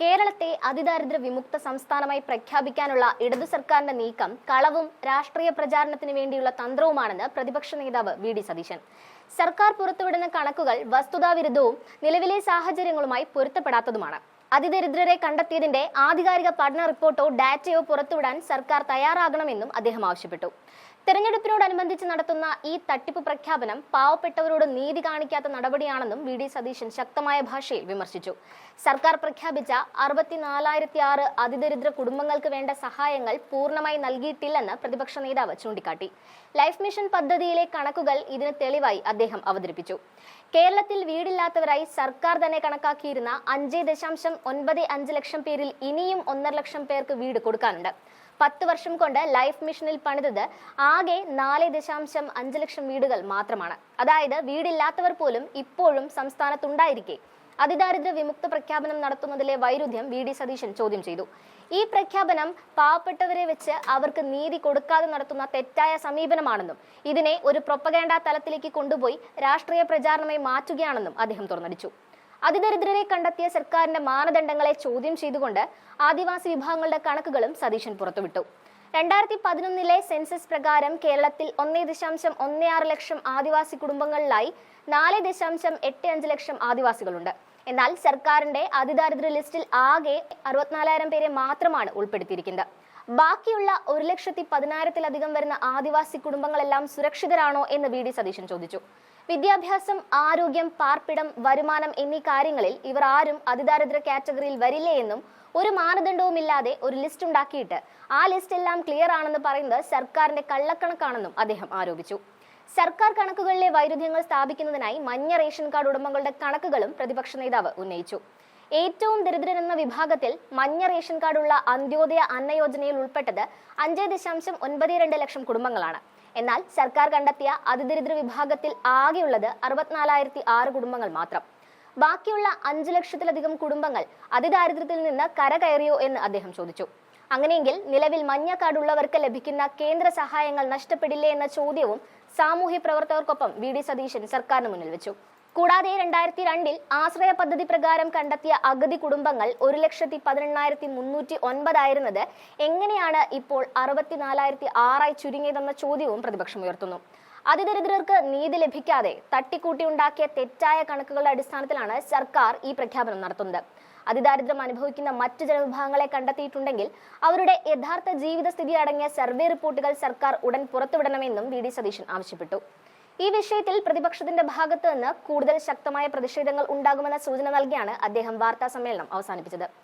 കേരളത്തെ അതിദാരിദ്ര്യ വിമുക്ത സംസ്ഥാനമായി പ്രഖ്യാപിക്കാനുള്ള ഇടതു സർക്കാരിന്റെ നീക്കം കളവും രാഷ്ട്രീയ പ്രചാരണത്തിന് വേണ്ടിയുള്ള തന്ത്രവുമാണെന്ന് പ്രതിപക്ഷ നേതാവ് വി ഡി സതീശൻ. സർക്കാർ പുറത്തുവിടുന്ന കണക്കുകൾ വസ്തുതാവിരുദ്ധവും നിലവിലെ സാഹചര്യങ്ങളുമായി പൊരുത്തപ്പെടാത്തതുമാണ്. അതിദരിദ്രരെ കണ്ടെത്തിയതിന്റെ ആധികാരിക പഠന റിപ്പോർട്ടോ ഡാറ്റയോ പുറത്തുവിടാൻ സർക്കാർ തയ്യാറാകണമെന്നും അദ്ദേഹം ആവശ്യപ്പെട്ടു. തെരഞ്ഞെടുപ്പിനോടനുബന്ധിച്ച് നടത്തുന്ന ഈ തട്ടിപ്പ് പ്രഖ്യാപനം പാവപ്പെട്ടവരോട് നീതി കാണിക്കാത്ത നടപടിയാണെന്നും വി ഡി സതീശൻ ശക്തമായ ഭാഷയിൽ വിമർശിച്ചു. സർക്കാർ പ്രഖ്യാപിച്ച അറുപത്തിനാലായിരത്തി ആറ് അതിദരിദ്ര കുടുംബങ്ങൾക്ക് വേണ്ട സഹായങ്ങൾ പൂർണമായി നൽകിയിട്ടില്ലെന്ന് പ്രതിപക്ഷ നേതാവ് ചൂണ്ടിക്കാട്ടി. ലൈഫ് മിഷൻ പദ്ധതിയിലെ കണക്കുകൾ ഇതിന് തെളിവായി അദ്ദേഹം അവതരിപ്പിച്ചു. കേരളത്തിൽ വീടില്ലാത്തവരായി സർക്കാർ തന്നെ കണക്കാക്കിയിരുന്ന അഞ്ച് ദശാംശം ഒൻപത് അഞ്ച് ലക്ഷം പേരിൽ ഇനിയും ഒന്നര ലക്ഷം പേർക്ക് വീട് കൊടുക്കാനുണ്ട്. പത്ത് വർഷം കൊണ്ട് ലൈഫ് മിഷനിൽ പണിതത് ആകെ നാല് ദശാംശം അഞ്ച് ലക്ഷം വീടുകൾ മാത്രമാണ്. അതായത് വീടില്ലാത്തവർ പോലും ഇപ്പോഴും സംസ്ഥാനത്തുണ്ടായിരിക്കെ. അതിദാരിദ്ര്യ വിമുക്ത പ്രഖ്യാപനം നടത്തുന്നതിലെ വൈരുദ്ധ്യം വി ഡി സതീശൻ ചോദ്യം ചെയ്തു. ഈ പ്രഖ്യാപനം പാവപ്പെട്ടവരെ വെച്ച് അവർക്ക് നീതി കൊടുക്കാതെ നടത്തുന്ന തെറ്റായ സമീപനമാണെന്നും ഇതിനെ ഒരു പ്രൊപ്പഗേണ്ട തലത്തിലേക്ക് കൊണ്ടുപോയി രാഷ്ട്രീയ പ്രചാരണമായി മാറ്റുകയാണെന്നും അദ്ദേഹം തുറന്നടിച്ചു. അതിദരിദ്രരെ കണ്ടെത്തിയ സർക്കാരിന്റെ മാനദണ്ഡങ്ങളെ ചോദ്യം ചെയ്തുകൊണ്ട് ആദിവാസി വിഭാഗങ്ങളുടെ കണക്കുകളും സതീശൻ പുറത്തുവിട്ടു. രണ്ടായിരത്തി പതിനൊന്നിലെ സെൻസസ് പ്രകാരം കേരളത്തിൽ ഒന്നേ ദശാംശം ഒന്നേ ആറ് ലക്ഷം ആദിവാസി കുടുംബങ്ങളിലായി നാല് ദശാംശം എട്ട് അഞ്ച് ലക്ഷം ആദിവാസികളുണ്ട്. എന്നാൽ സർക്കാരിന്റെ അതിദാരിദ്ര്യ ലിസ്റ്റിൽ ആകെ അറുപത്തിനാലായിരം പേരെ മാത്രമാണ് ഉൾപ്പെടുത്തിയിരിക്കുന്നത്. ബാക്കിയുള്ള ഒരു ലക്ഷത്തി പതിനായിരത്തിലധികം വരുന്ന ആദിവാസി കുടുംബങ്ങളെല്ലാം സുരക്ഷിതരാണോ എന്ന് വി ഡി സതീശൻ ചോദിച്ചു. വിദ്യാഭ്യാസം ആരോഗ്യം പാർപ്പിടം വരുമാനം എന്നീ കാര്യങ്ങളിൽ ഇവർ ആരും അതിദാരിദ്ര കാറ്റഗറിയിൽ വരില്ലേ എന്നും ഒരു മാനദണ്ഡവുമില്ലാതെ ഒരു ലിസ്റ്റ് ഉണ്ടാക്കിയിട്ട് ആ ലിസ്റ്റ് എല്ലാം ക്ലിയർ ആണെന്ന് പറയുന്നത് സർക്കാരിന്റെ കള്ളക്കണക്കാണെന്നും അദ്ദേഹം ആരോപിച്ചു. സർക്കാർ കണക്കുകളിലെ വൈരുദ്ധ്യങ്ങൾ സ്ഥാപിക്കുന്നതിനായി മഞ്ഞ റേഷൻ കാർഡ് ഉടമകളുടെ കണക്കുകളും പ്രതിപക്ഷ നേതാവ് ഉന്നയിച്ചു. ഏറ്റവും ദരിദ്രരെന്ന വിഭാഗത്തിൽ മഞ്ഞ റേഷൻ കാർഡുള്ള അന്ത്യോദയ അന്ന യോജനയിൽ ഉൾപ്പെട്ടത് അഞ്ച് ദശാംശം ഒൻപത് രണ്ട് ലക്ഷം കുടുംബങ്ങളാണ്. എന്നാൽ സർക്കാർ കണ്ടെത്തിയ അതിദരിദ്ര വിഭാഗത്തിൽ ആകെയുള്ളത് അറുപത്തിനാലായിരത്തി ആറ് കുടുംബങ്ങൾ മാത്രം. ബാക്കിയുള്ള അഞ്ചു ലക്ഷത്തിലധികം കുടുംബങ്ങൾ അതിദാരിദ്ര്യത്തിൽ നിന്ന് കരകയറിയോ എന്ന് അദ്ദേഹം ചോദിച്ചു. അങ്ങനെയെങ്കിൽ നിലവിൽ മഞ്ഞ കാർഡ് ഉള്ളവർക്ക് ലഭിക്കുന്ന കേന്ദ്ര സഹായങ്ങൾ നഷ്ടപ്പെടില്ലേ എന്ന ചോദ്യവും സാമൂഹ്യ പ്രവർത്തകർക്കൊപ്പം വി ഡി സതീശൻ സർക്കാരിന് മുന്നിൽ വെച്ചു. കൂടാതെ രണ്ടായിരത്തി രണ്ടിൽ ആശ്രയ പദ്ധതി പ്രകാരം കണ്ടെത്തിയ അഗതി കുടുംബങ്ങൾ ഒരു ലക്ഷത്തി പതിനെണ്ണായിരത്തി മുന്നൂറ്റി ഒൻപതായിരുന്നത് എങ്ങനെയാണ് ഇപ്പോൾ അറുപത്തിനാലായിരത്തി ആറായി ചുരുങ്ങിയതെന്ന ചോദ്യവും പ്രതിപക്ഷം ഉയർത്തുന്നു. അതിദരിദ്രർക്ക് നീതി ലഭിക്കാതെ തട്ടിക്കൂട്ടി ഉണ്ടാക്കിയ തെറ്റായ കണക്കുകളുടെ അടിസ്ഥാനത്തിലാണ് സർക്കാർ ഈ പ്രഖ്യാപനം നടത്തുന്നത്. അതിദാരിദ്ര്യം അനുഭവിക്കുന്ന മറ്റ് ജനവിഭാഗങ്ങളെ കണ്ടെത്തിയിട്ടുണ്ടെങ്കിൽ അവരുടെ യഥാർത്ഥ ജീവിതസ്ഥിതി അടങ്ങിയ സർവേ റിപ്പോർട്ടുകൾ സർക്കാർ ഉടൻ പുറത്തുവിടണമെന്നും വി ഡി സതീശൻ ആവശ്യപ്പെട്ടു. ഈ വിഷയത്തിൽ പ്രതിപക്ഷത്തിന്റെ ഭാഗത്ത് നിന്ന് കൂടുതൽ ശക്തമായ പ്രതിഷേധങ്ങൾ ഉണ്ടാകുമെന്ന സൂചന നൽകിയാണ് അദ്ദേഹം വാർത്താ സമ്മേളനം അവസാനിപ്പിച്ചത്.